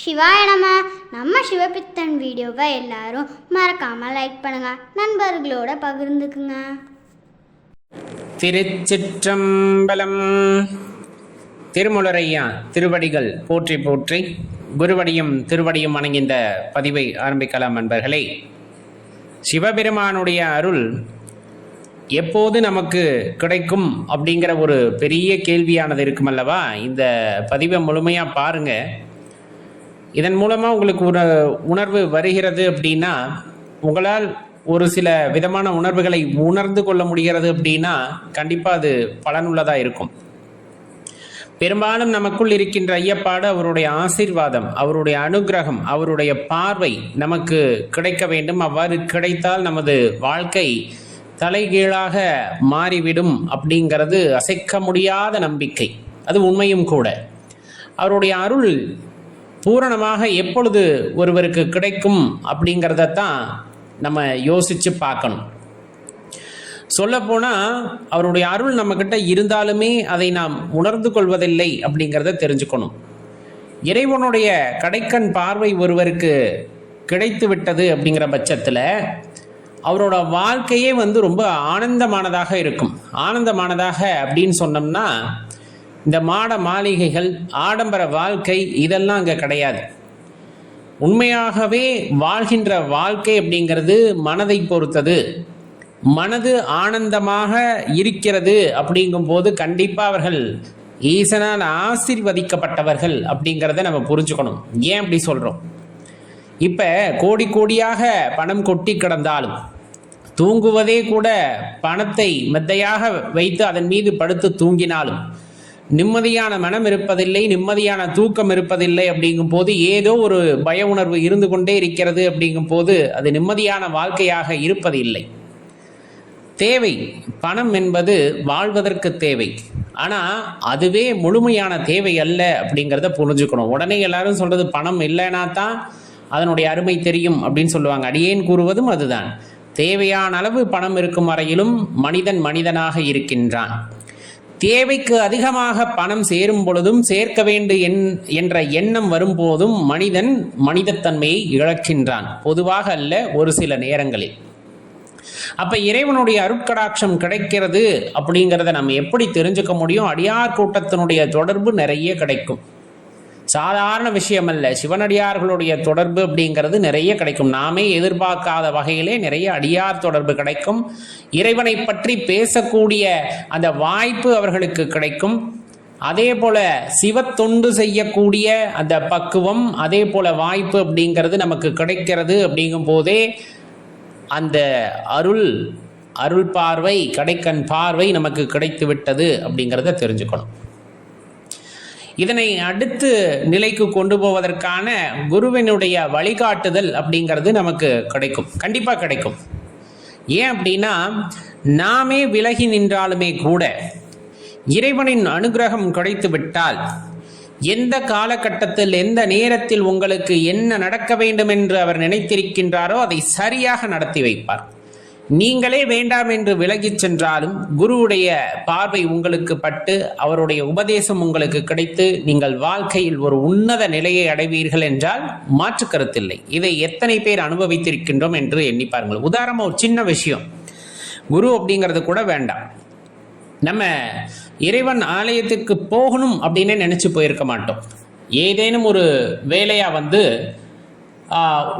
சிவாய நம. நம்ம சிவபித்தன் வீடியோவை எல்லாரும் மறக்காமல் லைக் பண்ணுங்க. நண்பர்களோட பகிர்ந்துக்குங்க. திருச்சிற்றம்பலம். திருமுலரையா திருவடிகள் போற்றி போற்றி குருவடியும் திருவடியும் வணங்கி இந்த பதிவை ஆரம்பிக்கலாம் நண்பர்களே. சிவபெருமானுடைய அருள் எப்போது நமக்கு கிடைக்கும் அப்படிங்கிற ஒரு பெரிய கேள்வியானது இருக்குமல்லவா? இந்த பதிவை முழுமையாக பாருங்கள் இதன் மூலமாக உங்களுக்கு ஒரு உணர்வு வருகிறது அப்படின்னா உங்களால் ஒரு சில விதமான உணர்வுகளை உணர்ந்து கொள்ள முடிகிறது அப்படின்னா கண்டிப்பாக அது பலனுள்ளதாக இருக்கும். பெரும்பாலும் நமக்குள் இருக்கின்ற ஐயப்பாடு அவருடைய ஆசீர்வாதம் அவருடைய அனுகிரகம் அவருடைய பார்வை நமக்கு கிடைக்க வேண்டும். அவ்வாறு கிடைத்தால் நமது வாழ்க்கை தலைகீழாக மாறிவிடும் அப்படிங்கிறது அசைக்க முடியாத நம்பிக்கை. அது உண்மையும் கூட. அவருடைய அருள் பூரணமாக எப்பொழுது ஒருவருக்கு கிடைக்கும் அப்படிங்கிறதத்தான் நம்ம யோசித்து பார்க்கணும். சொல்லப்போனால் அவருடைய அருள் நம்மக்கிட்ட இருந்தாலுமே அதை நாம் உணர்ந்து கொள்வதில்லை அப்படிங்கிறத தெரிஞ்சுக்கணும். இறைவனுடைய கடைக்கண் பார்வை ஒருவருக்கு கிடைத்து விட்டது அப்படிங்கிற பட்சத்தில் அவரோட வாழ்க்கையே வந்து ரொம்ப ஆனந்தமானதாக இருக்கும். ஆனந்தமானதாக அப்படின்னு சொன்னோம்னா இந்த மாட மாளிகைகள் ஆடம்பர வாழ்க்கை இதெல்லாம் அங்கே கிடையாது. உண்மையாகவே வாழ்கின்ற வாழ்க்கை அப்படிங்கிறது மனதை பொறுத்தது. மனது ஆனந்தமாக இருக்கிறது அப்படிங்கும்போது கண்டிப்பாக அவர்கள் ஈசனால் ஆசிர்வதிக்கப்பட்டவர்கள் அப்படிங்கிறத நம்ம புரிஞ்சுக்கணும். ஏன் அப்படி சொல்கிறோம் இப்போ கோடி கோடியாக பணம் கொட்டி கிடந்தாலும் தூங்குவதே கூட பணத்தை மெத்தையாக வைத்து அதன் மீது படுத்து தூங்கினாலும் நிம்மதியான மனம் இருப்பதில்லை நிம்மதியான தூக்கம் இருப்பதில்லை அப்படிங்கும் போது ஏதோ ஒரு பய உணர்வு இருந்து கொண்டே இருக்கிறது அப்படிங்கும் போது அது நிம்மதியான வாழ்க்கையாக இருப்பதில்லை. தேவை. பணம் என்பது வாழ்வதற்கு தேவை. ஆனால் அதுவே முழுமையான தேவை அல்ல அப்படிங்கிறத புரிஞ்சுக்கணும். உடனே எல்லாரும் சொல்கிறது பணம் இல்லைனா தான் அதனுடைய அருமை தெரியும் அப்படின்னு சொல்லுவாங்க. அடியேன் கூறுவதும் அதுதான். தேவையான அளவு பணம் இருக்கும் வரையிலும் மனிதன் மனிதனாக இருக்கின்றான். தேவைக்கு அதிகமாக பணம் சேரும் பொழுதும் சேர்க்க வேண்டும் என் என்ற எண்ணம் வரும்போதும் மனிதன் மனிதத்தன்மையை இழக்கின்றான். பொதுவாக அல்ல ஒரு சில நேரங்களில். அப்ப இறைவனுடைய அருட்கடாட்சம் கிடைக்கிறது அப்படிங்கிறத நம்ம எப்படி தெரிஞ்சுக்க முடியும்? அடியார் கூட்டத்தினுடைய தொடர்பு நிறைய கிடைக்கும். சாதாரண விஷயம் அல்ல சிவனடியார்களுடைய தொடர்பு அப்படிங்கிறது நிறைய கிடைக்கும். நாமே எதிர்பார்க்காத வகையிலே நிறைய அடியார் தொடர்பு கிடைக்கும். இறைவனை பற்றி பேசக்கூடிய அந்த வாய்ப்பு அவர்களுக்கு கிடைக்கும். அதே போல சிவத்தொண்டு செய்யக்கூடிய அந்த பக்குவம் அதே போல வாய்ப்பு அப்படிங்கிறது நமக்கு கிடைக்கிறது அப்படிங்கும் போதே அந்த அருள் அருள் பார்வை கடைக்கண் பார்வை நமக்கு கிடைத்து விட்டது அப்படிங்கிறத தெரிஞ்சுக்கணும். இதனை அடுத்து நிலைக்கு கொண்டு போவதற்கான குருவினுடைய வழிகாட்டுதல் அப்படிங்கிறது நமக்கு கிடைக்கும். கண்டிப்பாக கிடைக்கும். ஏன் அப்படின்னா நாமே விலகி நின்றாலுமே கூட இறைவனின் அனுகிரகம் கிடைத்து விட்டால் எந்த காலகட்டத்தில் எந்த நேரத்தில் உங்களுக்கு என்ன நடக்க வேண்டும் என்று அவர் நினைத்திருக்கின்றாரோ அதை சரியாக நடத்தி வைப்பார். நீங்களே வேண்டாம் என்று விலகிச் சென்றாலும் குருவுடைய பார்வை உங்களுக்கு பட்டு அவருடைய உபதேசம் உங்களுக்கு கிடைத்து நீங்கள் வாழ்க்கையில் ஒரு உன்னத நிலையை அடைவீர்கள் என்றால் மாற்று கருத்தில்லை. இதை எத்தனை பேர் அனுபவித்திருக்கின்றோம் என்று எண்ணி பாருங்கள். உதாரணமாக ஒரு சின்ன விஷயம். குரு அப்படிங்கிறது கூட வேண்டாம். நம்ம இறைவன் ஆலயத்துக்கு போகணும் அப்படின்னே நினச்சி போயிருக்க மாட்டோம். ஏதேனும் ஒரு வேலையாக வந்து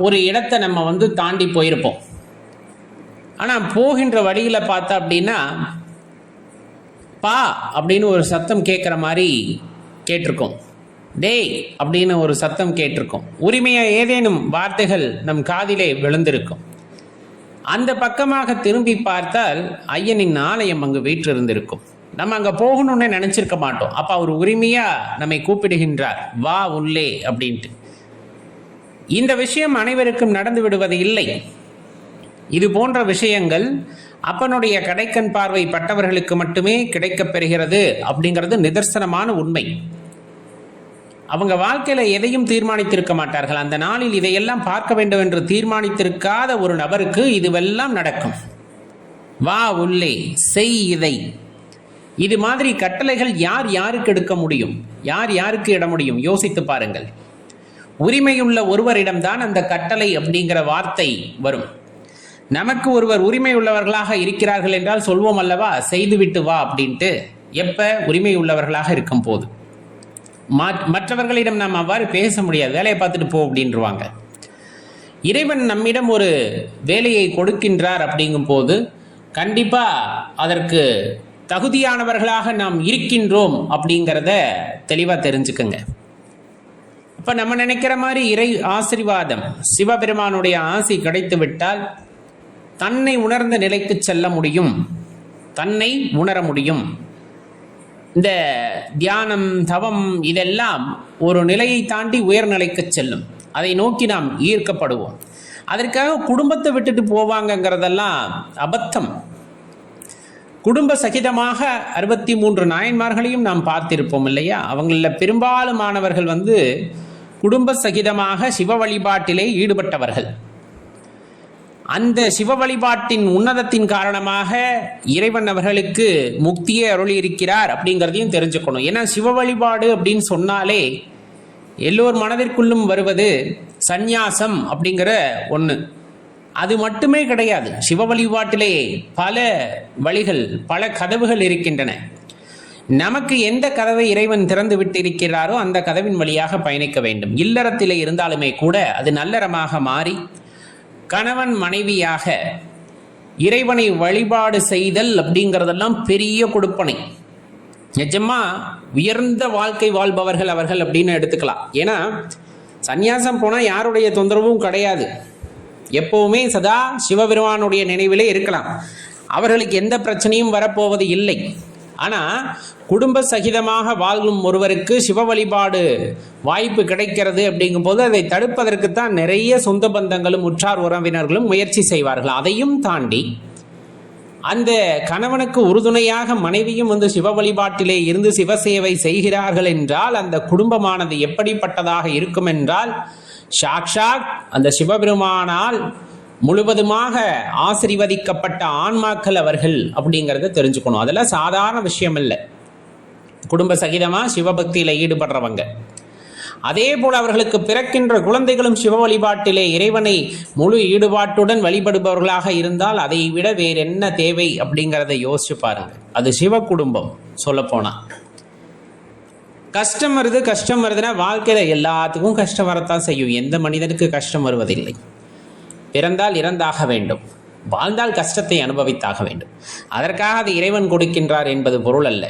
ஒரு இடத்தை நம்ம வந்து தாண்டி போயிருப்போம். ஆனால் போகின்ற வழியில் பார்த்தா அப்படின்னா பா அப்படின்னு ஒரு சத்தம் கேட்குற மாதிரி கேட்டிருக்கோம். டேய் அப்படின்னு ஒரு சத்தம் கேட்டிருக்கோம். உரிமையாக ஏதேனும் வார்த்தைகள் நம் காதிலே விழுந்திருக்கும். அந்த பக்கமாக திரும்பி பார்த்தால் ஐயனின் ஆலயம் அங்கு வீற்றிருந்திருக்கும். நம்ம அங்கே போகணும்னு நினச்சிருக்க மாட்டோம். அப்போ அவர் உரிமையாக நம்மை கூப்பிடுகின்றார். வா உள்ளே அப்படின்ட்டு. இந்த விஷயம் அனைவருக்கும் நடந்து விடுவது இல்லை. இது போன்ற விஷயங்கள் அப்பனுடைய கடைக்கண் பார்வை பட்டவர்களுக்கு மட்டுமே கிடைக்கப் பெறுகிறது அப்படிங்கிறது நிதர்சனமான உண்மை. அவங்க வாழ்க்கையில எதையும் தீர்மானித்திருக்க மாட்டார்கள். அந்த நாளில் இதையெல்லாம் பார்க்க வேண்டும் என்று தீர்மானித்திருக்காத ஒரு நபருக்கு இதுவெல்லாம் நடக்கும். வா உள்ளே செய் இதை. இது மாதிரி கட்டளைகள் யார் யாருக்கு எடுக்க முடியும்? யார் யாருக்கு இட முடியும்? யோசித்து பாருங்கள். உரிமையுள்ள ஒருவரிடம்தான் அந்த கட்டளை அப்படிங்கிற வார்த்தை வரும். நமக்கு ஒருவர் உரிமை உள்ளவர்களாக இருக்கிறார்கள் என்றால் சொல்வோம் அல்லவா? செய்துவிட்டு வா அப்படின்ட்டு எப்ப உரிமை உள்ளவர்களாக இருக்கும் போது மற்றவர்களிடம் நாம் அவ்வாறு பேச முடியாது. வேலையை பார்த்துட்டு போ அப்படின்றவாங்க. இறைவன் நம்மிடம் ஒரு வேலையை கொடுக்கின்றார் அப்படிங்கும் போது கண்டிப்பாக அதற்கு தகுதியானவர்களாக நாம் இருக்கின்றோம் அப்படிங்கிறத தெளிவாக தெரிஞ்சுக்கங்க. இப்போ நம்ம நினைக்கிற மாதிரி இறை ஆசீர்வாதம் சிவபெருமானுடைய ஆசி கிடைத்து விட்டால் தன்னை உணர்ந்த நிலைக்கு செல்ல முடியும். தன்னை உணர முடியும். இந்த தியானம் தவம் இதெல்லாம் ஒரு நிலையை தாண்டி உயர்நிலைக்கு செல்லும். அதை நோக்கி நாம் ஈர்க்கப்படுவோம். அதற்காக குடும்பத்தை விட்டுட்டு போவாங்கங்கிறதெல்லாம் அபத்தம். குடும்ப சகிதமாக அறுபத்தி மூன்று நாயன்மார்களையும் நாம் பார்த்திருப்போம் இல்லையா? அவங்களில் பெரும்பாலுமானவர்கள் வந்து குடும்ப சகிதமாக சிவ வழிபாட்டிலே ஈடுபட்டவர்கள். அந்த சிவ வழிபாட்டின் உன்னதத்தின் காரணமாக இறைவன் அவர்களுக்கு முக்தியை அருளி இருக்கிறார் அப்படிங்கிறதையும் தெரிஞ்சுக்கணும். ஏன்னா சிவ வழிபாடு அப்படின்னு சொன்னாலே எல்லோர் மனதிற்குள்ளும் வருவது சந்நியாசம் அப்படிங்கிற ஒன்று அது மட்டுமே கிடையாது. சிவ வழிபாட்டிலே பல வழிகள் பல கதவுகள் இருக்கின்றன. நமக்கு எந்த கதவை இறைவன் திறந்து விட்டிருக்கிறாரோ அந்த கதவின் வழியாக பயணிக்க வேண்டும். இல்லறத்திலே இருந்தாலுமே கூட அது நல்லறமாக மாறி கணவன் மனைவியாக இறைவனை வழிபாடு செய்தல் அப்படிங்கிறதெல்லாம் பெரிய கொடுப்பனை. நிஜமா உயர்ந்த வாழ்க்கை வாழ்பவர்கள் அவர்கள் அப்படின்னு எடுத்துக்கலாம். ஏன்னா சந்நியாசம் போனால் யாருடைய தொந்தரவும் கிடையாது. எப்பவுமே சதா சிவபெருமானுடைய நினைவிலே இருக்கலாம். அவர்களுக்கு எந்த பிரச்சனையும் வரப்போவது இல்லை. ஆனால் குடும்ப சகிதமாக வாழும் ஒருவருக்கு சிவ வழிபாடு வாய்ப்பு கிடைக்கிறது அப்படிங்கும்போது அதை தடுப்பதற்கு தான் நிறைய சொந்த பந்தங்களும் உற்றார் உறவினர்களும் முயற்சி செய்வார்கள். அதையும் தாண்டி அந்த கணவனுக்கு உறுதுணையாக மனைவியும் வந்து சிவ வழிபாட்டிலே இருந்து சிவசேவை செய்கிறார்கள் என்றால் அந்த குடும்பமானது எப்படிப்பட்டதாக இருக்கும் என்றால் சாக்ஷாத் அந்த சிவபெருமானால் முழுவதுமாக ஆசிர்வதிக்கப்பட்ட ஆன்மாக்கள் அவர்கள் அப்படிங்கிறத தெரிஞ்சுக்கணும். அதெல்லாம் சாதாரண விஷயம் இல்லை குடும்ப சகிதமாக சிவபக்தியில் ஈடுபடுறவங்க. அதே போல் அவர்களுக்கு பிறக்கின்ற குழந்தைகளும் சிவ வழிபாட்டிலே இறைவனை முழு ஈடுபாட்டுடன் வழிபடுபவர்களாக இருந்தால் அதை விட வேற என்ன தேவை அப்படிங்கிறத யோசிச்சு பாருங்க. அது சிவ குடும்பம் சொல்ல கஷ்டம் வருது கஷ்டம் வருதுன்னா வாழ்க்கையில் எல்லாத்துக்கும் கஷ்டம் வரத்தான் செய்யும். எந்த மனிதனுக்கு கஷ்டம் வருவதில்லை. பிறந்தால் இறந்தாக வேண்டும். வாழ்ந்தால் கஷ்டத்தை அனுபவித்தாக வேண்டும். அதற்காக அது இறைவன் கொடுக்கின்றார் என்பது பொருள் அல்ல.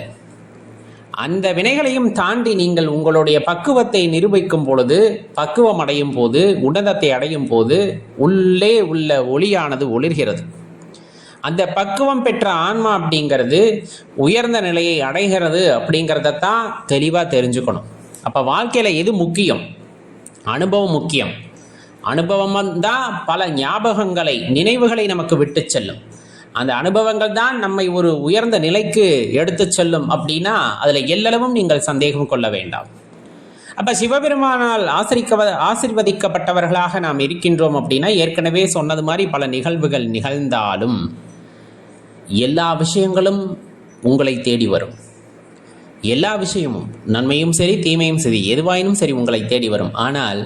அந்த வினைகளையும் தாண்டி நீங்கள் உங்களுடைய பக்குவத்தை நிரூபிக்கும் பொழுது பக்குவம் அடையும் போது உன்னதத்தை அடையும் போது உள்ளே உள்ள ஒளியானது ஒளிர்கிறது. அந்த பக்குவம் பெற்ற ஆன்மா அப்படிங்கிறது உயர்ந்த நிலையை அடைகிறது அப்படிங்கிறத தான் தெளிவாக தெரிஞ்சுக்கணும். அப்போ வாழ்க்கையில் எது முக்கியம்? அனுபவம் முக்கியம். அனுபவம் தான் பல ஞாபகங்களை நினைவுகளை நமக்கு விட்டு செல்லும். அந்த அனுபவங்கள் தான் நம்மை ஒரு உயர்ந்த நிலைக்கு எடுத்து செல்லும் அப்படின்னா அதில் எல்லளவும் நீங்கள் சந்தேகம் கொள்ள வேண்டாம். அப்போ சிவபெருமானால் ஆசிரிக்க ஆசிர்வதிக்கப்பட்டவர்களாக நாம் இருக்கின்றோம் அப்படின்னா ஏற்கனவே சொன்னது மாதிரி பல நிகழ்வுகள் நிகழ்ந்தாலும் எல்லா விஷயங்களும் உங்களை தேடி வரும். எல்லா விஷயமும் நன்மையும் சரி தீமையும் சரி எதுவாயினும் சரி உங்களை தேடி வரும். ஆனால்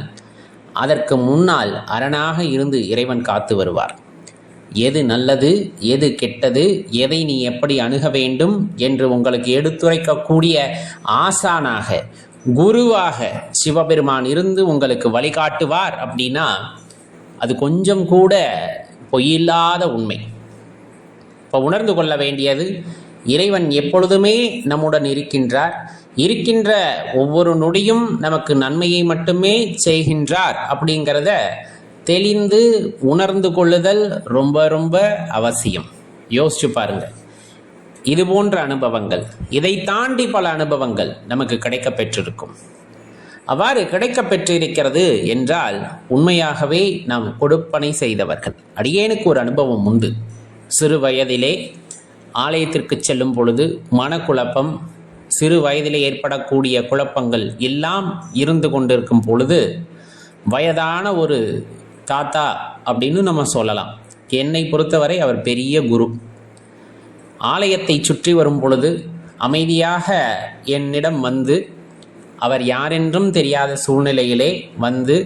அதற்கு முன்னால் அரணாக இருந்து இறைவன் காத்து வருவார். எது நல்லது எது கெட்டது எதை நீ எப்படி அணுக வேண்டும் என்று உங்களுக்கு எடுத்துரைக்கக்கூடிய ஆசானாக குருவாக சிவபெருமான் இருந்து உங்களுக்கு வழிகாட்டுவார் அப்படின்னா அது கொஞ்சம் கூட பொய்யில்லாத உண்மை. இப்போ உணர்ந்து கொள்ள வேண்டியது இறைவன் எப்பொழுதுமே நம்முடன் இருக்கின்றார் இருக்கின்ற ஒவ்வொரு நொடியும் நமக்கு நன்மையை மட்டுமே செய்கின்றார் அப்படிங்கிறத தெளிந்து உணர்ந்து கொள்ளுதல் ரொம்ப ரொம்ப அவசியம். யோசிச்சு பாருங்கள் இது போன்ற அனுபவங்கள் இதை தாண்டி பல அனுபவங்கள் நமக்கு கிடைக்க பெற்றிருக்கும் அவ்வாறு கிடைக்க பெற்றிருக்கிறது என்றால் உண்மையாகவே நாம் கொடுப்பனை செய்தவர்கள். அடியேனுக்கு ஒரு அனுபவம் உண்டு. சிறு வயதிலே ஆலயத்திற்கு செல்லும் பொழுது மனக்குழப்பம் சிறு வயதிலே ஏற்படக்கூடிய குழப்பங்கள் எல்லாம் இருந்து கொண்டிருக்கும் பொழுது வயதான ஒரு தாத்தா அப்படின்னு நம்ம சொல்லலாம். என்னை பொறுத்தவரை அவர் பெரிய குரு. ஆலயத்தை சுற்றி வரும் பொழுது அமைதியாக என்னிடம் வந்து அவர் யாரென்றும் தெரியாத சூழ்நிலையிலே வந்து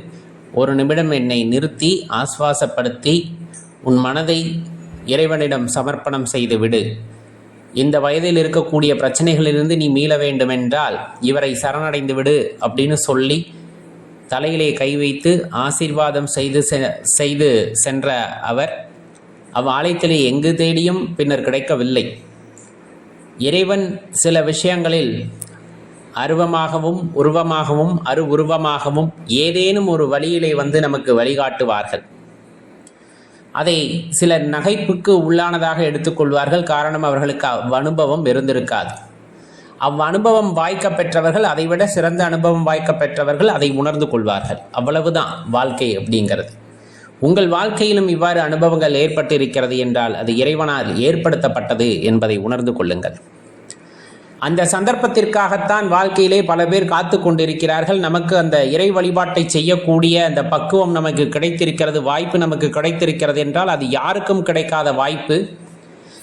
ஒரு நிமிடம் என்னை நிறுத்தி ஆஸ்வாசப்படுத்தி உன் மனதை இறைவனிடம் சமர்ப்பணம் செய்து விடு. இந்த வயதில் இருக்கக்கூடிய பிரச்சனைகளிலிருந்து நீ மீள வேண்டுமென்றால் இவரை சரணடைந்து விடு அப்படின்னு சொல்லி தலையிலே கை வைத்து ஆசீர்வாதம் செய்து செ- செய்து சென்ற அவர் அவ்வாலயத்திலே எங்கு தேடியும் பின்னர் கிடைக்கவில்லை. இறைவன் சில விஷயங்களில் அருவமாகவும் உருவமாகவும் அரு உருவமாகவும் ஏதேனும் ஒரு வழியிலே வந்து நமக்கு வழிகாட்டுவார்கள். அதை சிலர் நகைப்புக்கு உள்ளானதாக எடுத்துக்கொள்வார்கள். காரணம் அவர்களுக்கு அவ் அனுபவம் இருந்திருக்காது. அவ் அனுபவம் வாய்க்க பெற்றவர்கள் அதைவிட சிறந்த அனுபவம் வாய்க்க பெற்றவர்கள் அதை உணர்ந்து கொள்வார்கள். அவ்வளவுதான் வாழ்க்கை அப்படிங்கிறது. உங்கள் வாழ்க்கையிலும் இவ்வாறு அனுபவங்கள் ஏற்பட்டிருக்கிறது என்றால் அது இறைவனால் ஏற்படுத்தப்பட்டது என்பதை உணர்ந்து கொள்ளுங்கள். அந்த சந்தர்ப்பத்திற்காகத்தான் வாழ்க்கையிலே பல பேர் காத்து கொண்டிருக்கிறார்கள். நமக்கு அந்த இறை வழிபாட்டை செய்யக்கூடிய அந்த பக்குவம் நமக்கு கிடைத்திருக்கிறது வாய்ப்பு நமக்கு கிடைத்திருக்கிறது என்றால் அது யாருக்கும் கிடைக்காத வாய்ப்பு.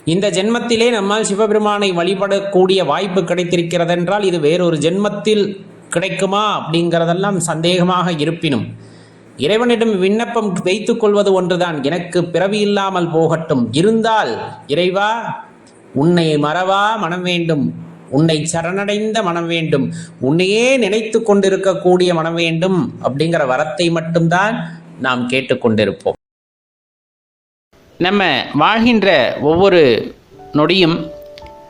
இந்த ஜென்மத்திலே நம்மால் சிவபெருமானை வழிபடக்கூடிய வாய்ப்பு கிடைத்திருக்கிறதென்றால் இது வேறொரு ஜென்மத்தில் கிடைக்குமா அப்படிங்கிறதெல்லாம் சந்தேகமாக இருப்பினும். இறைவனிடம் விண்ணப்பம் வைத்துக் கொள்வது ஒன்றுதான். எனக்கு பிறவி இல்லாமல் போகட்டும். இருந்தால் இறைவா உன்னை மறவா மனம் வேண்டும். உன்னை சரணடைந்த மனம் வேண்டும். உன்னையே நினைத்து கொண்டிருக்கக்கூடிய மனம் வேண்டும் அப்படிங்கிற வரத்தை மட்டும்தான் நாம் கேட்டுக்கொண்டிருப்போம். நம்ம வாழ்கின்ற ஒவ்வொரு நொடியும்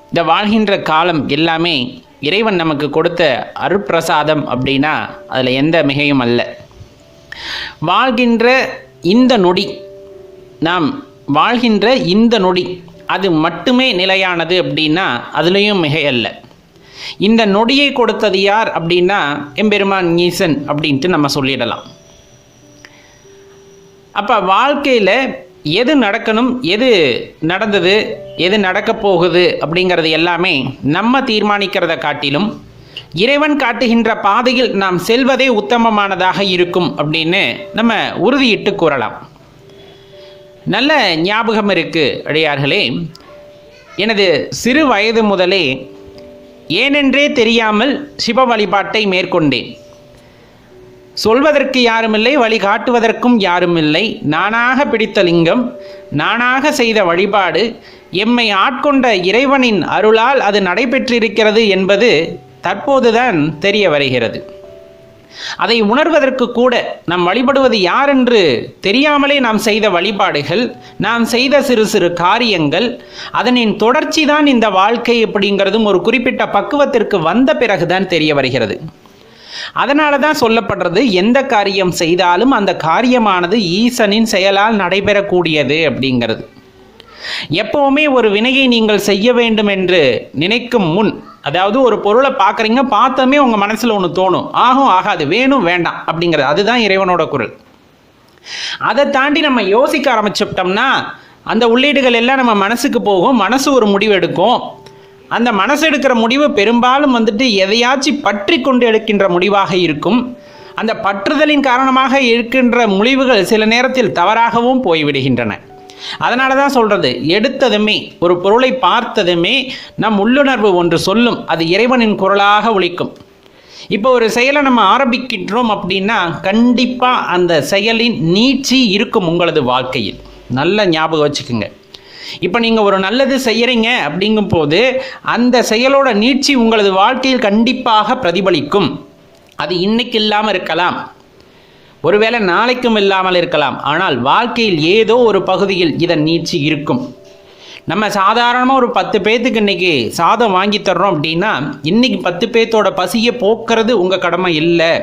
இந்த வாழ்கின்ற காலம் எல்லாமே இறைவன் நமக்கு கொடுத்த அருட்பிரசாதம் அப்படின்னா அதில் எந்த மிகையும் அல்ல. வாழ்கின்ற இந்த நொடி நாம் வாழ்கின்ற இந்த நொடி அது மட்டுமே நிலையானது அப்படின்னா அதுலேயும் மிகையல்ல இந்த நொடியை கொடுத்தது யார் அப்படின்னா எம்பெருமான் ஈசன் அப்படின்ட்டு நம்ம சொல்லிடலாம். அப்போ வாழ்க்கையில் எது நடக்கணும் எது நடந்தது எது நடக்கப் போகுது அப்படிங்கிறது எல்லாமே நம்ம தீர்மானிக்கிறத காட்டிலும் இறைவன் காட்டுகின்ற பாதையில் நாம் செல்வதே உத்தமமானதாக இருக்கும் அப்படின்னு நம்ம உறுதியிட்டு கூறலாம். நல்ல ஞாபகம் இருக்கு அடியார்களே. எனது சிறு வயது முதலே ஏனென்றே தெரியாமல் சிவ வழிபாட்டை மேற்கொண்டேன். சொல்வதற்கு யாருமில்லை வழிகாட்டுவதற்கும் யாருமில்லை. நானாக பிடித்த லிங்கம் நானாக செய்த வழிபாடு எம்மை ஆட்கொண்ட இறைவனின் அருளால் அது நடைபெற்றிருக்கிறது என்பது தற்போதுதான் தெரிய வருகிறது. அதை உணர்வதற்கு கூட நாம் வழிபடுவது யார் என்று தெரியாமலே நாம் செய்த வழிபாடுகள் நாம் செய்த சிறு சிறு காரியங்கள் அதனின் தொடர்ச்சி தான் இந்த வாழ்க்கை அப்படிங்கிறதும் ஒரு குறிப்பிட்ட பக்குவத்திற்கு வந்த பிறகுதான் தெரிய வருகிறது. அதனால தான் சொல்லப்படுறது எந்த காரியம் செய்தாலும் அந்த காரியமானது ஈசனின் செயலால் நடைபெறக்கூடியது அப்படிங்கிறது. எப்பவுமே ஒரு வினையை நீங்கள் செய்ய வேண்டும் என்று நினைக்கும் முன் அதாவது ஒரு பொருளை பார்க்குறீங்க பார்த்தோமே உங்கள் மனசில் ஒன்று தோணும். ஆகும் ஆகாது வேணும் வேண்டாம் அப்படிங்கிறது. அதுதான் இறைவனோட குரல். அதை தாண்டி நம்ம யோசிக்க ஆரம்பிச்சுட்டோம்னா அந்த உள்ளீடுகள் எல்லாம் நம்ம மனசுக்கு போகும் மனசு ஒரு முடிவு எடுக்கும். அந்த மனசு எடுக்கிற முடிவு பெரும்பாலும் வந்துட்டு எதையாச்சும் பற்றி கொண்டு எடுக்கின்ற முடிவாக இருக்கும். அந்த பற்றுதலின் காரணமாக இருக்கின்ற முடிவுகள் சில நேரத்தில் தவறாகவும் போய்விடுகின்றன. அதனால தான் சொல்கிறது எடுத்ததுமே ஒரு பொருளை பார்த்ததுமே நம் உள்ளுணர்வு ஒன்று சொல்லும் அது இறைவனின் குரலாக ஒழிக்கும் இப்போ ஒரு செயலை நம்ம ஆரம்பிக்கின்றோம் அப்படின்னா கண்டிப்பாக அந்த செயலின் நீட்சி இருக்கும் உங்களது வாழ்க்கையில். நல்ல ஞாபகம் வச்சுக்கோங்க. இப்போ நீங்கள் ஒரு நல்லது செய்கிறீங்க அப்படிங்கும்போது அந்த செயலோட நீட்சி உங்களது வாழ்க்கையில் கண்டிப்பாக பிரதிபலிக்கும். அது இன்னைக்கு இல்லாமல் இருக்கலாம். ஒருவேளை நாளைக்கும் இல்லாமல் இருக்கலாம். ஆனால் வாழ்க்கையில் ஏதோ ஒரு பகுதியில் இதன் நீட்சி இருக்கும். நம்ம சாதாரணமாக ஒரு பத்து பேத்துக்கு இன்றைக்கி சாதம் வாங்கி தர்றோம் அப்படின்னா இன்றைக்கி பத்து பேத்தோட பசியை போக்குறது உங்கள் கடமை இல்லை.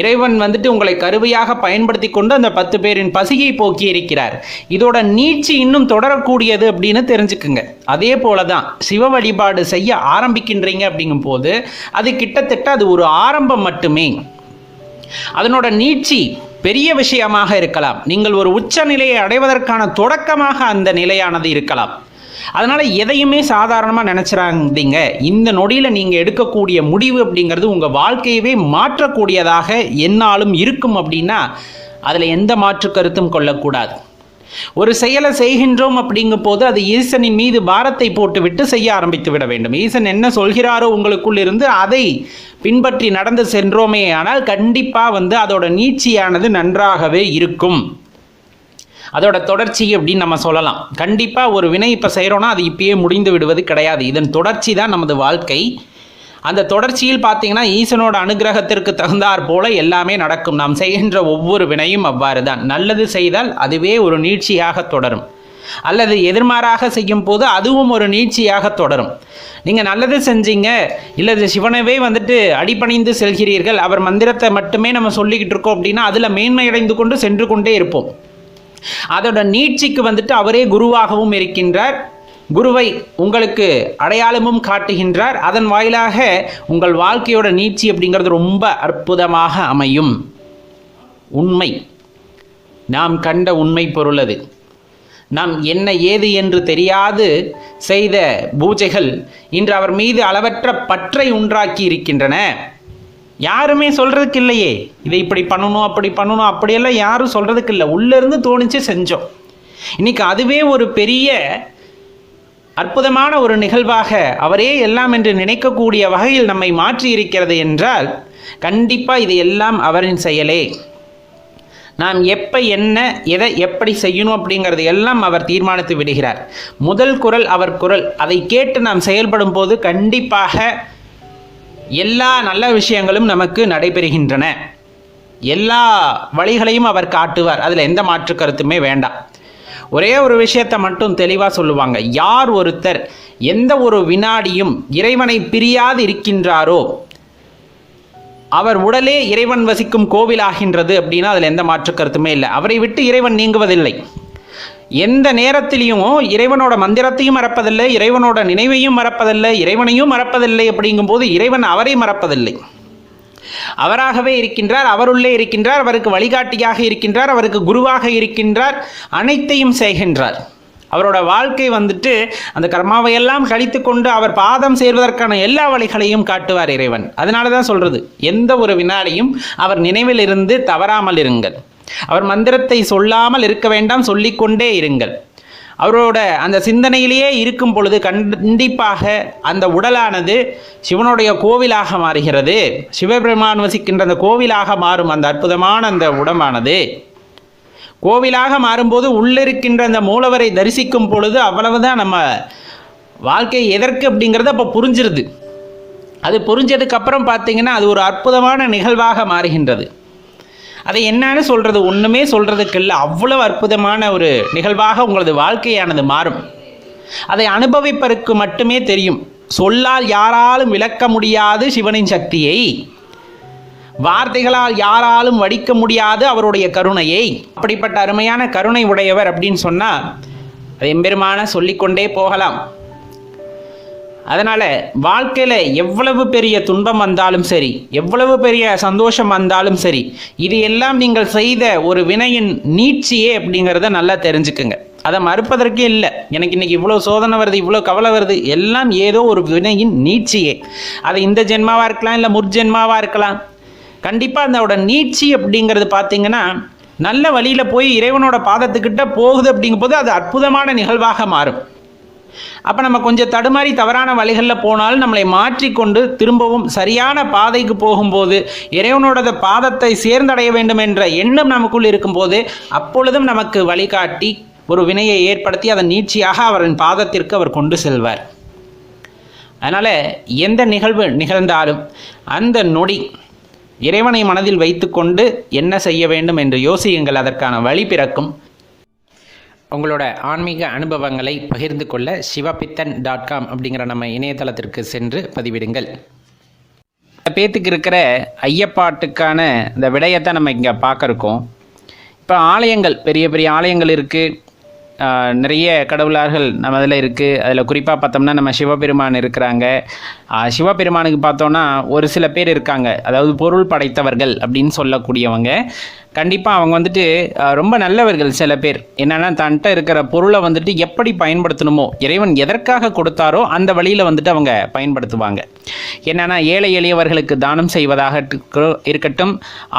இறைவன் வந்துட்டு உங்களை கருவியாக பயன்படுத்தி கொண்டு அந்த பத்து பேரின் பசியை போக்கி இருக்கிறார். இதோட நீட்சி இன்னும் தொடரக்கூடியது அப்படின்னு தெரிஞ்சுக்குங்க. அதே போல தான் சிவ வழிபாடு செய்ய ஆரம்பிக்கின்றீங்க அப்படிங்கும்போது அது கிட்டத்தட்ட அது ஒரு ஆரம்பம் மட்டுமே. அதனோட நீட்சி பெரிய விஷயமாக இருக்கலாம். நீங்கள் ஒரு உச்ச நிலையை அடைவதற்கான தொடக்கமாக அந்த நிலையானது இருக்கலாம். அதனால் எதையுமே சாதாரணமாக நினச்சிடாதீங்க இந்த நொடியில் நீங்கள் எடுக்கக்கூடிய முடிவு அப்படிங்கிறது உங்கள் வாழ்க்கையவே மாற்றக்கூடியதாக என்னாலும் இருக்கும் அப்படின்னா அதில் எந்த மாற்று கருத்தும் கொள்ளக்கூடாது. ஒரு செயலை செய்கின்றோம் அப்படிங்கும் போது அது ஈசனின் மீது பாரத்தை போட்டுவிட்டு செய்ய ஆரம்பித்து விட வேண்டும். ஈசன் என்ன சொல்கிறாரோ உங்களுக்குள் இருந்து அதை பின்பற்றி நடந்து சென்றோமே ஆனால் கண்டிப்பாக வந்து அதோட நீட்சியானது நன்றாகவே இருக்கும். அதோட தொடர்ச்சி அப்படின்னு நம்ம சொல்லலாம். கண்டிப்பாக ஒரு வினை இப்போ செய்கிறோன்னா அது இப்பயே முடிந்து விடுவது கிடையாது. இதன் தொடர்ச்சி தான் நமது வாழ்க்கை. அந்த தொடர்ச்சியில் பார்த்தீங்கன்னா ஈசனோட அனுகிரகத்திற்கு தகுந்தாற் போல எல்லாமே நடக்கும். நாம் செய்கின்ற ஒவ்வொரு வினையும் அவ்வாறு தான் நல்லது செய்தால் அதுவே ஒரு நீட்சியாக தொடரும். அல்லது எதிர்மாறாக செய்யும் போது அதுவும் ஒரு நீட்சியாக தொடரும். நீங்கள் நல்லது செஞ்சீங்க இல்லை சிவனவே வந்துட்டு அடிபணிந்து செல்கிறீர்கள் அவர் மந்திரத்தை மட்டுமே நம்ம சொல்லிக்கிட்டு இருக்கோம் அப்படின்னா அதில் மேன்மையடைந்து கொண்டு சென்று கொண்டே இருப்போம். அதோட நீட்சிக்கு வந்துட்டு அவரே குருவாகவும் இருக்கின்றார். குருவை உங்களுக்கு அடையாளமும் காட்டுகின்றார். அதன் வாயிலாக உங்கள் வாழ்க்கையோட நீட்சி அப்படிங்கிறது ரொம்ப அற்புதமாக அமையும். உண்மை. நாம் கண்ட உண்மை பொருள் அது. நாம் என்ன ஏது என்று தெரியாது செய்த பூஜைகள் இன்று அவர் மீது அளவற்ற பற்றை உண்டாக்கி இருக்கின்றன. யாருமே சொல்கிறதுக்கு இல்லையே. இதை இப்படி பண்ணணும் அப்படி பண்ணணும் அப்படியெல்லாம் யாரும் சொல்கிறதுக்கு இல்லை. உள்ளேருந்து தோணிச்சு செஞ்சோம். இன்னைக்கு அதுவே ஒரு பெரிய அற்புதமான ஒரு நிகழ்வாக அவரே எல்லாம் என்று நினைக்கக்கூடிய வகையில் நம்மை மாற்றி இருக்கிறது என்றால் கண்டிப்பாக இது எல்லாம் அவரின் செயலே. நாம் எப்போ என்ன எதை எப்படி செய்யணும் அப்படிங்கிறது எல்லாம் அவர் தீர்மானித்து விடுகிறார். முதல் குரல் அவர் குரல். அதை கேட்டு நாம் செயல்படும் போது கண்டிப்பாக எல்லா நல்ல விஷயங்களும் நமக்கு நடைபெறுகின்றன. எல்லா வழிகளையும் அவர் காட்டுவார். அதில் எந்த மாற்று கருத்துமே வேண்டாம். ஒரே ஒரு விஷயத்தை மட்டும் தெளிவாக சொல்லுவாங்க. யார் ஒருத்தர் எந்த ஒரு வினாடியும் இறைவனை பிரியாது இருக்கின்றாரோ அவர் உடலே இறைவன் வசிக்கும் கோவிலாகின்றது அப்படின்னா அதில் எந்த மாற்று கருத்துமே இல்லை. அவரை விட்டு இறைவன் நீங்குவதில்லை. எந்த நேரத்திலையும் இறைவனோட மந்திரத்தையும் மறப்பதில்லை இறைவனோட நினைவையும் மறப்பதில்லை இறைவனையும் மறப்பதில்லை அப்படிங்கும்போது இறைவன் அவரை மறப்பதில்லை. அவராகவே இருக்கின்றார் அவருள்ளே இருக்கின்றார் அவருக்கு வழிகாட்டியாக இருக்கின்றார் அவருக்கு குருவாக இருக்கின்றார் அனைத்தையும் செய்கின்றார். அவரோட வாழ்க்கை வந்துட்டு அந்த கர்மாவையெல்லாம் கழித்து கொண்டு அவர் பாதம் சேர்வதற்கான எல்லா வழிகளையும் காட்டுவார் இறைவன். அதனால தான் சொல்கிறது எந்த ஒரு வினாடியும் அவர் நினைவில் இருந்து தவறாமல் இருங்கள். அவர் மந்திரத்தை சொல்லாமல் இருக்க வேண்டாம் சொல்லிக்கொண்டே இருங்கள். அவரோட அந்த சிந்தனையிலேயே இருக்கும் பொழுது கண்டிப்பாக அந்த உடலானது சிவனுடைய கோவிலாக மாறுகிறது. சிவபெருமான் வசிக்கின்ற அந்த கோவிலாக மாறும். அந்த அற்புதமான அந்த உடம்பானது கோவிலாக மாறும்போது உள்ளிருக்கின்ற அந்த மூலவரை தரிசிக்கும் பொழுது அவ்வளவுதான் நம்ம வாழ்க்கை எதற்கு அப்படிங்கிறத அப்போ புரிஞ்சிருது. அது புரிஞ்சதுக்கப்புறம் பார்த்தீங்கன்னா அது ஒரு அற்புதமான நிகழ்வாக மாறுகின்றது. அதை என்னன்னு சொல்கிறது ஒன்றுமே சொல்கிறதுக்கு இல்லை. அவ்வளவு அற்புதமான ஒரு நிகழ்வாக உங்களது வாழ்க்கையானது மாறும். அதை அனுபவிப்பதற்கு மட்டுமே தெரியும். சொல்லால் யாராலும் விளக்க முடியாது சிவனின் சக்தியை. வார்த்தைகளால் யாராலும் வடிக்க முடியாது அவருடைய கருணையை. அப்படிப்பட்ட அருமையான கருணை உடையவர் அப்படின்னு சொன்னால் அது எம்பெருமான சொல்லிக்கொண்டே போகலாம். அதனால் வாழ்க்கையில் எவ்வளவு பெரிய துன்பம் வந்தாலும் சரி எவ்வளவு பெரிய சந்தோஷம் வந்தாலும் சரி இது எல்லாம் நீங்கள் செய்த ஒரு வினையின் நீட்சியே அப்படிங்கிறத நல்லா தெரிஞ்சுக்குங்க. அதை மறுப்பதற்கே இல்லை. எனக்கு இன்னைக்கு இவ்வளோ சோதனை வருது இவ்வளோ கவலை வருது எல்லாம் ஏதோ ஒரு வினையின் நீட்சியே. அது இந்த ஜென்மாவாக இருக்கலாம் இல்லை முற்ஜென்மாவாக இருக்கலாம். கண்டிப்பாக அதோட நீட்சி அப்படிங்கிறது பார்த்தீங்கன்னா நல்ல வழியில் போய் இறைவனோட பாதத்துக்கிட்ட போகுது அப்படிங்கும்போது அது அற்புதமான நிகழ்வாக மாறும். அப்போ நம்ம கொஞ்சம் தடுமாறி தவறான வழிகளில் போனாலும் நம்மளை மாற்றிக்கொண்டு திரும்பவும் சரியான பாதைக்கு போகும்போது இறைவனோட பாதத்தை சேர்ந்தடைய வேண்டும் என்ற எண்ணம் நமக்குள் இருக்கும்போது அப்பொழுதும் நமக்கு வழிகாட்டி ஒரு வினையை ஏற்படுத்தி அதன் நீட்சியாக அவரின் பாதத்திற்கு அவர் கொண்டு செல்வார். அதனால் எந்த நிகழ்வு நிகழ்ந்தாலும் அந்த நொடி இறைவனை மனதில் வைத்துக்கொண்டு என்ன செய்ய வேண்டும் என்று யோசியுங்கள் அதற்கான வழி பிறக்கும். உங்களோட ஆன்மீக அனுபவங்களை பகிர்ந்து கொள்ள சிவபித்தன் டாட் காம் அப்படிங்கிற நம்ம இணையதளத்திற்கு சென்று பதிவிடுங்கள். பேத்துக்கு இருக்கிற ஐயப்பாட்டுக்கான இந்த விடயத்தை நம்ம இங்கே பார்க்குறக்கோம் இப்போ ஆலயங்கள் பெரிய பெரிய ஆலயங்கள் இருக்குது நிறைய கடவுளார்கள் நம்ம அதில் இருக்குது அதில் குறிப்பாக பார்த்தோம்னா நம்ம சிவபெருமான் இருக்கிறாங்க. சிவபெருமானுக்கு பார்த்தோன்னா ஒரு சில பேர் இருக்காங்க. அதாவது பொருள் படைத்தவர்கள் அப்படின்னு சொல்லக்கூடியவங்க. கண்டிப்பாக அவங்க வந்துட்டு ரொம்ப நல்லவர்கள் சில பேர். என்னென்னா தன்கிட்ட இருக்கிற பொருளை வந்துட்டு எப்படி பயன்படுத்தணுமோ இறைவன் எதற்காக கொடுத்தாரோ அந்த வழியில் வந்துட்டு அவங்க பயன்படுத்துவாங்க. என்னென்னா ஏழை எளியவர்களுக்கு தானம் செய்வதாக இருக்கட்டும்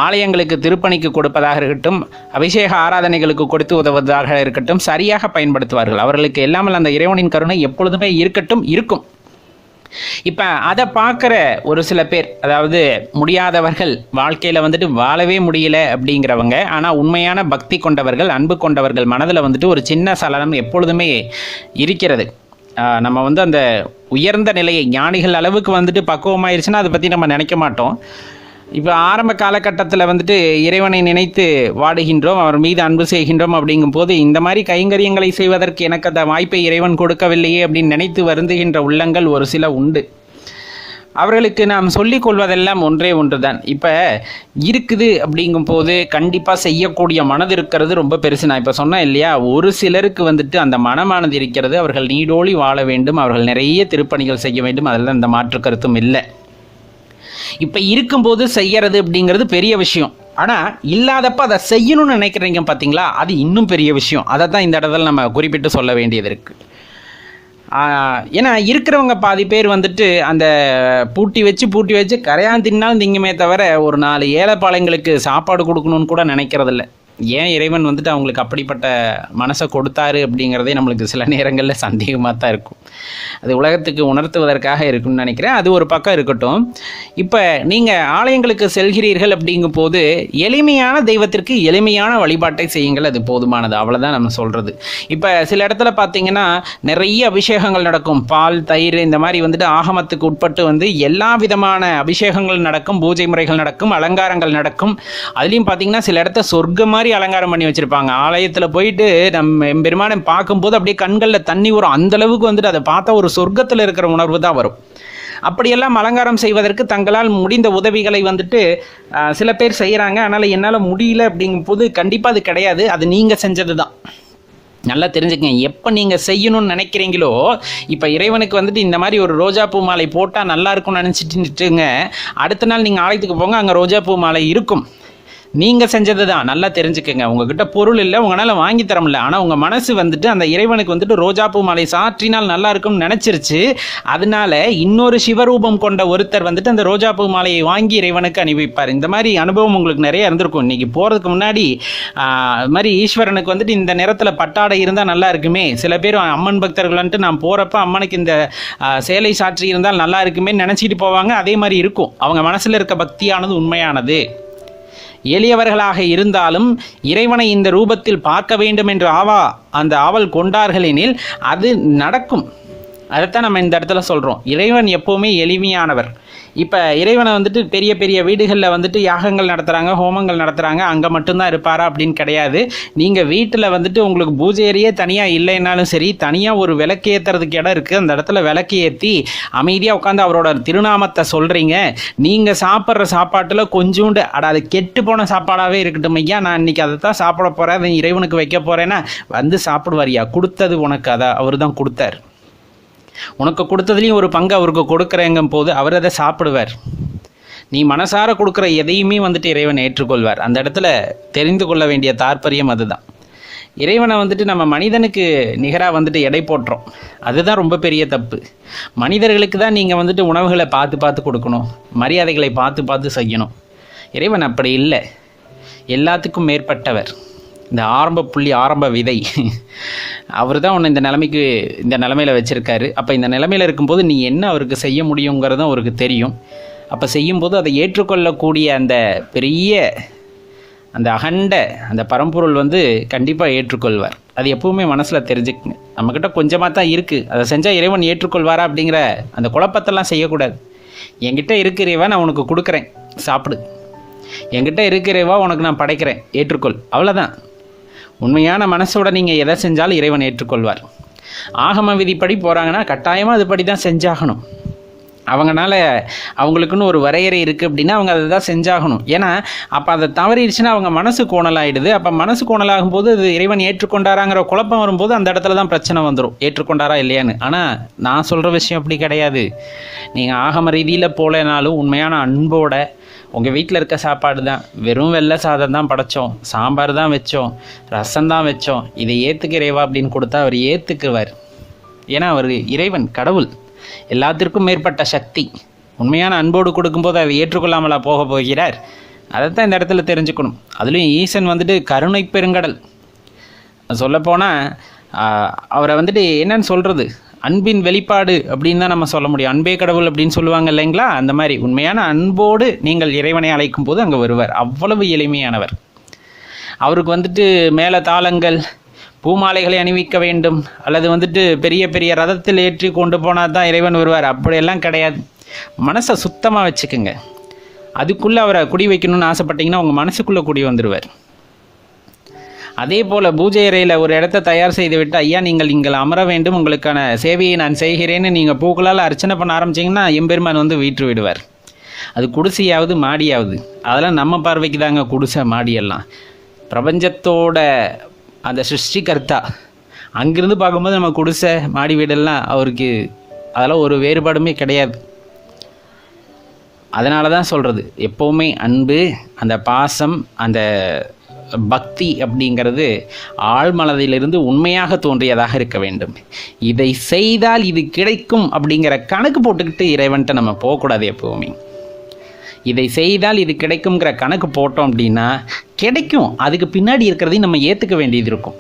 ஆலயங்களுக்கு திருப்பணிக்கு கொடுப்பதாக இருக்கட்டும் அபிஷேக ஆராதனைகளுக்கு கொடுத்து உதவுவதாக இருக்கட்டும் சரியாக பயன்படுத்துவார்கள். அவர்களுக்கு எல்லாமல் அந்த இறைவனின் கருணை எப்பொழுதுமே இருக்கட்டும் இருக்கும். இப்போ அதை பார்க்குற ஒரு சில பேர் அதாவது முடியாதவர்கள் வாழ்க்கையில் வந்துட்டு வாழவே முடியல அப்படிங்கிறவங்க ஆனால் உண்மையான பக்தி கொண்டவர்கள் அன்பு கொண்டவர்கள் மனதில் வந்துட்டு ஒரு சின்ன சலனம் எப்பொழுதுமே இருக்கிறது. நம்ம வந்து அந்த உயர்ந்த நிலையை ஞானிகள் அளவுக்கு வந்துட்டு பக்குவமாயிருச்சுன்னா அதை பற்றி நம்ம நினைக்க மாட்டோம். இப்போ ஆரம்ப காலகட்டத்தில் வந்துட்டு இறைவனை நினைத்து வாடுகின்றோம் அவர் மீது அன்பு செய்கின்றோம் அப்படிங்கும்போது இந்த மாதிரி கைங்கரியங்களை செய்வதற்கு எனக்கு அந்த வாய்ப்பை இறைவன் கொடுக்கவில்லையே அப்படின்னு நினைத்து வருந்துகின்ற உள்ளங்கள் ஒரு சில உண்டு. அவர்களுக்கு நாம் சொல்லிக் கொள்வதெல்லாம் ஒன்றே ஒன்றுதான். இப்போ இருக்குது அப்படிங்கும்போது கண்டிப்பாக செய்யக்கூடிய மனது இருக்கிறது ரொம்ப பெருசு. நான் இப்போ சொன்னேன் இல்லையா ஒரு சிலருக்கு வந்துட்டு அந்த மனமானது இருக்கிறது. அவர்கள் நீடோழி வாழ வேண்டும். அவர்கள் நிறைய திருப்பணிகள் செய்ய வேண்டும். அதில் அந்த மாற்று கருத்தும் இல்லை. இப்போ இருக்கும்போது செய்யறது அப்படிங்கிறது பெரிய விஷயம். ஆனால் இல்லாதப்ப அதை செய்யணும்னு நினைக்கிறீங்க பார்த்தீங்களா அது இன்னும் பெரிய விஷயம். அதை தான் இந்த இடத்துல நம்ம குறிப்பிட்டு சொல்ல வேண்டியது இருக்குது ஏன்னா இருக்கிறவங்க பாதி பேர் வந்துட்டு அந்த பூட்டி வச்சு பூட்டி வச்சு கரையான் தின்னாலும் திங்குமே தவிர ஒரு நாலு ஏழைப்பாளையங்களுக்கு சாப்பாடு கொடுக்கணும்னு கூட நினைக்கிறதில்ல. ஏன் இறைவன் வந்துட்டு அவங்களுக்கு அப்படிப்பட்ட மனசை கொடுத்தாரு அப்படிங்கிறதே நம்மளுக்கு சில நேரங்களில் சந்தேகமாக தான் இருக்கும். அது உலகத்துக்கு உணர்த்துவதற்காக இருக்கும்னு நினைக்கிறேன். அது ஒரு பக்கம் இருக்கட்டும். இப்போ நீங்கள் ஆலயங்களுக்கு செல்கிறீர்கள் அப்படிங்கும் போது எளிமையான தெய்வத்திற்கு எளிமையான வழிபாட்டை செய்யுங்கள். அது போதுமானது. அவ்வளோதான் நம்ம சொல்கிறது இப்போ சில இடத்துல பார்த்தீங்கன்னா நிறைய அபிஷேகங்கள் நடக்கும். பால் தயிர் இந்த மாதிரி வந்துட்டு ஆகமத்துக்கு உட்பட்டு வந்து எல்லா விதமான அபிஷேகங்கள் நடக்கும். பூஜை முறைகள் நடக்கும். அலங்காரங்கள் நடக்கும். அதுலேயும் பார்த்தீங்கன்னா சில இடத்த சொர்க்கம் மாதிரி அலங்காரம் பண்ணி வச்சுருப்பாங்க. ஆலயத்தில் போயிட்டு நம்ம பெருமானம் பார்க்கும்போது அப்படியே கண்களில் தண்ணி வரும். அந்தளவுக்கு வந்துட்டு அதை பார்த்தா ஒரு சொர்க்கத்தில் இருக்கிற உணர்வு தான் வரும். அப்படியெல்லாம் அலங்காரம் செய்வதற்கு தங்களால் முடிந்த உதவிகளை வந்துட்டு சில பேர் செய்கிறாங்க அதனால் என்னால் முடியல அப்படிங்கும்போது கண்டிப்பாக அது கிடையாது. அது நீங்கள் செஞ்சது தான் நல்லா தெரிஞ்சுக்கங்க. எப்போ நீங்கள் செய்யணும்னு நினைக்கிறீங்களோ இப்போ இறைவனுக்கு வந்துட்டு இந்த மாதிரி ஒரு ரோஜா பூ மாலை போட்டால் நல்லா இருக்கும்னு நினச்சிட்டுங்க. அடுத்த நாள் நீங்கள் ஆலயத்துக்கு போங்க அங்கே ரோஜா பூ மாலை இருக்கும். நீங்கள் செஞ்சது தான் நல்லா தெரிஞ்சுக்கங்க. உங்ககிட்ட பொருள் இல்லை உங்களால் வாங்கி தர முடியல. ஆனால் உங்கள் மனசு வந்துட்டு அந்த இறைவனுக்கு வந்துட்டு ரோஜாப்பூ மாலை சாற்றினால் நல்லா இருக்கும்னு நினச்சிருச்சு. அதனால இன்னொரு சிவரூபம் கொண்ட ஒருத்தர் வந்துட்டு அந்த ரோஜாப்பூ மாலையை வாங்கி இறைவனுக்கு அனுப்பிப்பார் இந்த மாதிரி அனுபவம் உங்களுக்கு நிறைய இருந்திருக்கும். இன்னைக்கு போகிறதுக்கு முன்னாடி அது இது மாதிரி ஈஸ்வரனுக்கு வந்துட்டு இந்த நேரத்தில் பட்டாடை இருந்தால் நல்லா இருக்குமே. சில பேர் அம்மன் பக்தர்கள் வந்துட்டு நான் போகிறப்ப அம்மனுக்கு இந்த சேலை சாற்றி இருந்தால் நல்லா இருக்குமே நினச்சிட்டு போவாங்க. அதே மாதிரி இருக்கும். அவங்க மனசில் இருக்க பக்தியானது உண்மையானது. எளியவர்களாக இருந்தாலும் இறைவனை இந்த ரூபத்தில் பார்க்க வேண்டும் என்று ஆவா அந்த ஆவல் கொண்டார்களெனில் அது நடக்கும். அதைத்தான் நம்ம இந்த இடத்துல சொல்கிறோம் இறைவன் எப்போவுமே எளிமையானவர். இப்போ இறைவனை வந்துட்டு பெரிய பெரிய வீடுகளில் வந்துட்டு யாகங்கள் நடத்துகிறாங்க ஹோமங்கள் நடத்துகிறாங்க அங்கே மட்டும்தான் இருப்பாரா அப்படின்னு கிடையாது. நீங்கள் வீட்டில் வந்துட்டு உங்களுக்கு பூஜை ஏரியே தனியாக இல்லைன்னாலும் சரி தனியாக ஒரு விளக்கு ஏற்றுறதுக்கு இடம் இருக்குது அந்த இடத்துல விளக்கு ஏற்றி அமைதியாக உட்காந்து அவரோட திருநாமத்தை சொல்கிறீங்க நீங்கள் சாப்பிட்ற சாப்பாட்டில் கொஞ்சோண்டு அட அது கெட்டு போன சாப்பாடாகவே இருக்கட்டும் ஐயா. நான் இன்றைக்கி அதை தான் சாப்பிட போகிறேன் அதை இறைவனுக்கு வைக்க போகிறேன்னா வந்து சாப்பிடுவாரியா கொடுத்தது உனக்கு அதை அவர் தான் கொடுத்தார். உனக்கு கொடுத்ததுலேயும் ஒரு பங்கு அவருக்கு கொடுக்குறேங்கும் போது அவர் அதை சாப்பிடுவார். நீ மனசார கொடுக்குற எதையுமே வந்துட்டு இறைவன் ஏற்றுக்கொள்வார். அந்த இடத்துல தெரிந்து கொள்ள வேண்டிய தாற்பயம் அதுதான். இறைவனை வந்துட்டு நம்ம மனிதனுக்கு நிகராக வந்துட்டு எடை போட்டுறோம். அதுதான் ரொம்ப பெரிய தப்பு. மனிதர்களுக்கு தான் நீங்கள் வந்துட்டு உணவுகளை பார்த்து பார்த்து கொடுக்கணும். மரியாதைகளை பார்த்து பார்த்து செய்யணும். இறைவன் அப்படி இல்லை. எல்லாத்துக்கும் மேற்பட்டவர். இந்த ஆரம்ப புள்ளி ஆரம்ப விதை. அவர் தான் உன்னை இந்த நிலைமைக்கு இந்த நிலமையில வச்சுருக்காரு. அப்போ இந்த நிலமையில் இருக்கும்போது நீ என்ன அவருக்கு செய்ய முடியுங்கிறதும் அவருக்கு தெரியும். அப்போ செய்யும்போது அதை ஏற்றுக்கொள்ளக்கூடிய அந்த பெரிய அந்த அகண்ட அந்த பரம்பொருள் வந்து கண்டிப்பாக ஏற்றுக்கொள்வார். அது எப்பவுமே மனசில் தெரிஞ்சுக்குங்க நம்மக்கிட்ட கொஞ்சமாக தான் இருக்குது அதை செஞ்சால் இறைவன் ஏற்றுக்கொள்வாரா அப்படிங்கிற அந்த குழப்பத்தெல்லாம் செய்யக்கூடாது. என்கிட்ட இருக்கிறவா நான் உனக்கு கொடுக்குறேன். சாப்பிடு. என்கிட்ட இருக்கிறவா உனக்கு நான் படைக்கிறேன். ஏற்றுக்கொள். அவ்வளோதான் உண்மையான மனசோட நீங்கள் எதை செஞ்சாலும் இறைவன் ஏற்றுக்கொள்வார். ஆகம விதிப்படி போகிறாங்கன்னா கட்டாயமாக அதுபடி தான் செஞ்சாகணும். அவங்கனால அவங்களுக்குன்னு ஒரு வரையறை இருக்குது அப்படின்னா அவங்க அதை தான் செஞ்சாகணும். ஏன்னா அப்போ அதை தவறிடுச்சுன்னா அவங்க மனசு கோணலாயிடுது. அப்போ மனசு கோணலாகும் போது அது இறைவன் ஏற்றுக்கொண்டாராங்கிற குழப்பம் வரும்போது அந்த இடத்துல தான் பிரச்சனை வந்துடும் ஏற்றுக்கொண்டாரா இல்லையான்னு. ஆனால் நான் சொல்கிற விஷயம் அப்படி கிடையாது. நீங்கள் ஆகம ரீதியில் போலனாலும் உண்மையான அன்போட உங்கள் வீட்டில் இருக்க சாப்பாடு தான் வெறும் வெள்ளை சாதம் தான் படைச்சோம். சாம்பார் தான் வச்சோம். ரசம் தான் வச்சோம். இதை ஏற்றுக்க இறைவா அப்படின்னு கொடுத்தா அவர் ஏற்றுக்குவார் ஏன்னா அவர் இறைவன் கடவுள். எல்லாத்திற்கும் மேற்பட்ட சக்தி. உண்மையான அன்போடு கொடுக்கும்போது அதை ஏற்றுக்கொள்ளாமலா போக போகிறார். அதைத்தான் இந்த இடத்துல தெரிஞ்சுக்கணும். அதுலேயும் ஈசன் வந்துட்டு கருணை பெருங்கடல். சொல்லப்போனால் அவரை வந்துட்டு என்னன்னு சொல்கிறது அன்பின் வெளிப்பாடு அப்படின்னு தான் நம்ம சொல்ல முடியும். அன்பே கடவுள் அப்படின்னு சொல்லுவாங்க இல்லைங்களா? அந்த மாதிரி உண்மையான அன்போடு நீங்கள் இறைவனை அழைக்கும் போது அங்கே வருவார். அவ்வளவு எளிமையானவர். அவருக்கு வந்துட்டு மேலே தாளங்கள் பூமாலைகளை அணிவிக்க வேண்டும். அல்லது வந்துட்டு பெரிய பெரிய ரதத்தில் ஏற்றி கொண்டு போனால் தான் இறைவன் வருவார். அப்படியெல்லாம் கிடையாது. மனசை சுத்தமாக வச்சுக்கோங்க. அதுக்குள்ளே அவரை குடி வைக்கணும்னு ஆசைப்பட்டீங்கன்னா உங்கள் மனசுக்குள்ளே குடி வந்துடுவார் அதே போல் பூஜை அறையில் ஒரு இடத்த தயார் செய்து விட்டு ஐயா நீங்கள் இங்கே அமர வேண்டும். உங்களுக்கான சேவையை நான் செய்கிறேன்னு நீங்கள் பூக்களால் அர்ச்சனை பண்ண ஆரம்பிச்சிங்கன்னா எம்பெருமான் வந்து வீற்று விடுவார். அது குடிசையாவது மாடியாவது. அதெல்லாம் நம்ம பார்வைக்கு தாங்க குடிசை மாடியெல்லாம் பிரபஞ்சத்தோட அந்த சிருஷ்டிகர்த்தா அங்கிருந்து பார்க்கும்போது நம்ம குடிசை மாடி வீடெல்லாம் அவருக்கு அதெல்லாம் ஒரு வேறுபாடுமே கிடையாது. அதனால தான் சொல்கிறது எப்போவுமே அன்பு அந்த பாசம் அந்த பக்தி அப்படிங்கிறது ஆழ்மனதிலிருந்து உண்மையாக தோன்றியதாக இருக்க வேண்டும். இதை செய்தால் இது கிடைக்கும் அப்படிங்கிற கணக்கு போட்டுக்கிட்டு இறைவன்ட்ட நம்ம போகக்கூடாது எப்போவுமே. இதை செய்தால் இது கிடைக்குங்கிற கணக்கு போட்டோம் அப்படின்னா கிடைக்கும். அதுக்கு பின்னாடி இருக்கிறதையும் நம்ம ஏற்றுக்க வேண்டியது இருக்கும்.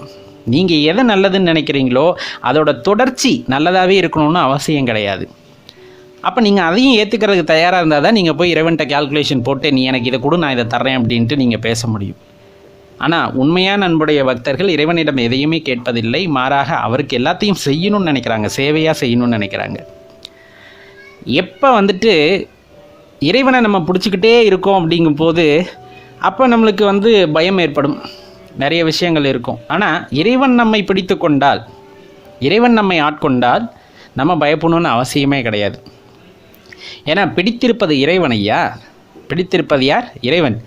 நீங்கள் எதை நல்லதுன்னு நினைக்கிறீங்களோ அதோட தொடர்ச்சி நல்லதாகவே இருக்கணும்னு அவசியம் கிடையாது. அப்போ நீங்கள் அதையும் ஏற்றுக்கிறதுக்கு தயாராக இருந்தால் தான் நீங்கள் போய் இறைவன்ட்ட கால்குலேஷன் போட்டு நீ எனக்கு இதை கொடு நான் இதை தர்றேன் அப்படின்ட்டு நீங்கள் பேச முடியும். ஆனால் உண்மையான அன்புடைய பக்தர்கள் இறைவனிடம் எதையுமே கேட்பதில்லை. மாறாக அவருக்கு எல்லாத்தையும் செய்யணும்னு நினைக்கிறாங்க. சேவையாக செய்யணும்னு நினைக்கிறாங்க. எப்போ வந்துட்டு இறைவனை நம்ம பிடிச்சிக்கிட்டே இருக்கோம் அப்படிங்கும்போது அப்போ நம்மளுக்கு வந்து பயம் ஏற்படும். நிறைய விஷயங்கள் இருக்கும். ஆனால் இறைவன் நம்மை பிடித்து கொண்டால் இறைவன் நம்மை ஆட்கொண்டால் நம்ம பயப்படணும்னு அவசியமே கிடையாது. ஏன்னா பிடித்திருப்பது இறைவன் ஐயா. பிடித்திருப்பது யார்? இறைவன்.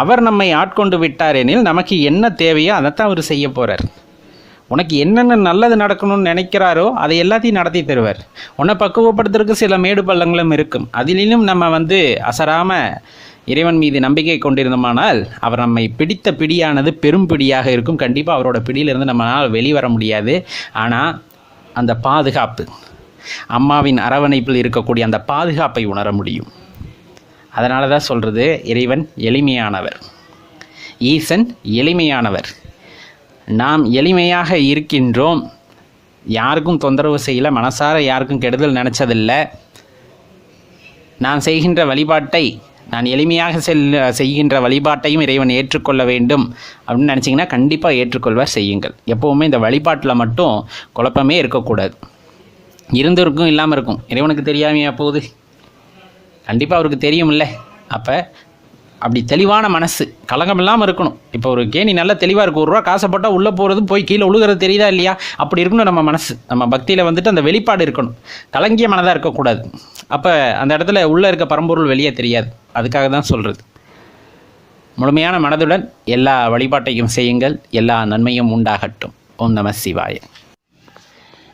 அவர் நம்மை ஆட்கொண்டு விட்டார் எனில் நமக்கு என்ன தேவையோ அதைத்தான் அவர் செய்ய போகிறார் உனக்கு என்னென்ன நல்லது நடக்கணும்னு நினைக்கிறாரோ அதை எல்லாத்தையும் நடத்தி தருவார். உன்னை பக்குவப்படுத்துறதுக்கு சில மேடு பள்ளங்களும் இருக்கும். அதிலும் நம்ம வந்து அசராம இறைவன் மீது நம்பிக்கை கொண்டிருந்தோமானால் அவர் நம்மை பிடித்த பிடியானது பெரும் பிடியாக இருக்கும். கண்டிப்பாக அவரோட பிடியிலிருந்து நம்மளால் வெளிவர முடியாது. ஆனால் அந்த பாதுகாப்பு அம்மாவின் அரவணைப்பில் இருக்கக்கூடிய அந்த பாதுகாப்பை உணர முடியும். அதனால தான் சொல்கிறது இறைவன் எளிமையானவர். ஈசன் எளிமையானவர். நாம் எளிமையாக இருக்கின்றோம். யாருக்கும் தொந்தரவு செய்யலை மனசார யாருக்கும் கெடுதல் நினச்சதில்லை. நான் செய்கின்ற வழிபாட்டை நான் எளிமையாக செல் செய்கின்ற வழிபாட்டையும் இறைவன் ஏற்றுக்கொள்ள வேண்டும் அப்படின்னு நினச்சிங்கன்னா கண்டிப்பாக ஏற்றுக்கொள்வார் செய்யுங்கள். எப்போவுமே இந்த வழிபாட்டில் மட்டும் குழப்பமே இருக்கக்கூடாது. இருந்திருக்கும் இல்லாமல் இருக்கும். இறைவனுக்கு தெரியாமையா போகுது? கண்டிப்பாக அவருக்கு தெரியும்ல அப்போ அப்படி தெளிவான மனசு கலங்கம் இல்லாமல் இருக்கணும். இப்போ ஒரு கேணி நல்லா தெளிவாக இருக்கும் ஒரு ரூபா காசை போட்டால் உள்ளே போகிறது போய் கீழே உழுகிறது தெரியுதா இல்லையா? அப்படி இருக்கணும் நம்ம மனசு. நம்ம பக்தியில் வந்துட்டு அந்த வெளிப்பாடு இருக்கணும். கலங்கிய மனதாக இருக்கக்கூடாது. அப்போ அந்த இடத்துல உள்ளே இருக்க பரம்பொருள் வெளியே தெரியாது. அதுக்காக தான் சொல்கிறது முழுமையான மனதுடன் எல்லா வழிபாட்டையும் செய்யுங்கள். எல்லா நன்மையும் உண்டாகட்டும். ஓம் நம சிவாய.